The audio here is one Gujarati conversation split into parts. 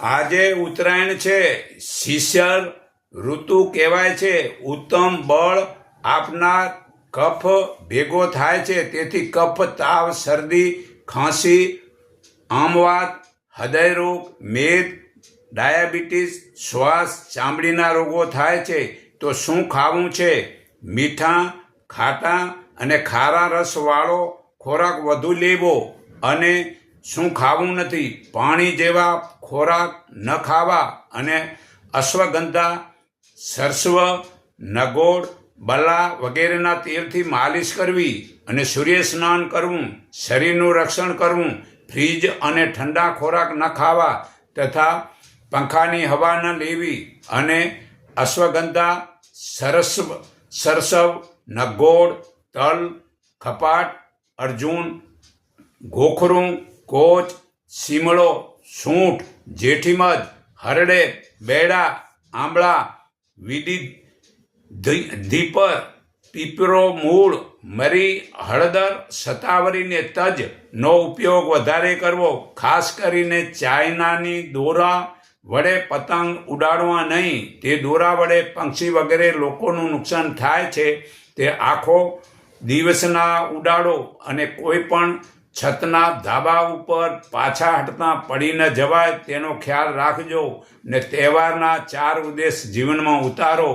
આજે ઉત્તરાયણ છે. શિશર ઋતુ કહેવાય છે. ઉત્તમ બળ આપનાર કફ ભેગો થાય છે. તેથી કફ, તાવ, શરદી, ખાંસી, આમવાત, હૃદયરોગ, મેદ, ડાયાબિટીસ, શ્વાસ ચામડીના રોગો થાય છે. તો શું ખાવું છે? મીઠા, ખાટા અને ખારા રસવાળો ખોરાક વધુ લેવો અને શું ખાવું નથી? પાણી જેવા ખોરાક ન ખાવા અને અશ્વગંધા, સરસ્વ, નગોળ, બલા વગેરેના તેલથી માલિશ કરવી અને સૂર્ય સ્નાન કરવું, શરીરનું રક્ષણ કરવું, ફ્રીજ અને ઠંડા ખોરાક ન ખાવા તથા પંખાની હવા ન લેવી અને અશ્વગંધા, સરસ્વ, સરસવ, નગોળ, તલ ખપાટ અર્જુન, ગોખરું કોચ, સીમળો, સૂંઠ જેઠીમધ હરડે, બેડા, આંબળા વિડી ધીપર, પીપરો, મૂળ, મરી, હળદર સતાવરીને તજનો ઉપયોગ વધારે કરવો, ખાસ કરીને ચાઇનાની દોરા વડે પતંગ ઉડાડવા નહીં. તે દોરા વડે પંક્ષી વગેરે લોકોનું નુકસાન થાય છે. તે આખો દિવસના ઉડાડો અને કોઈ પણ છતના ધાબા ઉપર પાછા હટતા પડી ન જવાય તેનો ખ્યાલ રાખજો ને તહેવારના ચાર ઉદ્દેશ જીવનમાં ઉતારો.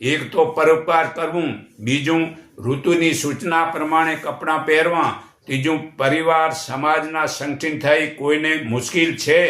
એક તો પરોપકાર કરવું, બીજું ઋતુની સૂચના પ્રમાણે કપડાં પહેરવા, ત્રીજું પરિવાર સમાજના સંગઠિત થઈ કોઈને મુશ્કેલ છે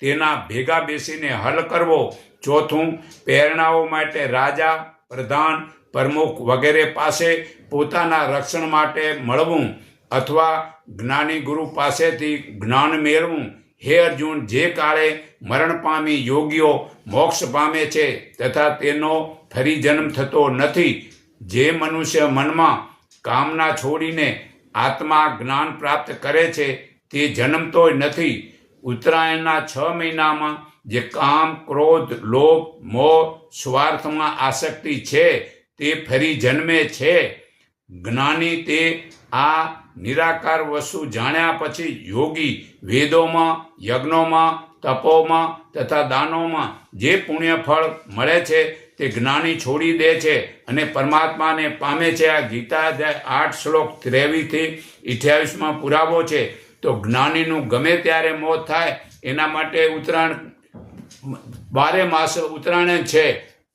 તેના ભેગા બેસીને હલ કરવો, ચોથું પ્રેરણાઓ માટે રાજા, પ્રધાન, પ્રમુખ વગેરે પાસે પોતાના રક્ષણ માટે મળવું અથવા જ્ઞાની ગુરુ પાસેથી જ્ઞાન મેળવું. હે અર્જુન, જે કાળે મરણ પામી યોગીઓ મોક્ષ પામે છે, તથા તેનો ફરી જન્મ થતો નથી. જે મનુષ્ય મનમાં કામના છોડીને આત્મા જ્ઞાન પ્રાપ્ત કરે છે, તે જન્મતોય નથી. ઉત્તરાયણના છ મહિનામાં જે કામ, ક્રોધ, લોભ, મોહ, સ્વાર્થમાં આસક્તિ છે, તે ફરી જન્મે છે. જ્ઞાની તે આ નિરાકાર વસ્તુ જાણ્યા પછી યોગી વેદોમાં, યજ્ઞોમાં, તપોમાં તથા દાનોમાં જે પુણ્ય ફળ મળે છે તે જ્ઞાની છોડી દે છે અને પરમાત્માને પામે છે. આ ગીતા આઠ શ્લોક ત્રેવીસથી અઠ્યાવીસમાં પુરાવો છે. તો જ્ઞાનીનું ગમે ત્યારે મોત થાય, એના માટે ઉત્તરાયણ બારે માસ ઉત્તરાયણ છે.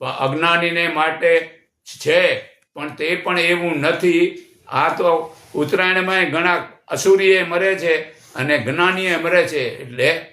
અજ્ઞાનીને માટે છે પણ તે પણ એવું નથી. આ તો ઉત્તરાયણમાં ઘણા અસુરીએ મરે છે અને જ્ઞાનીએ મરે છે. એટલે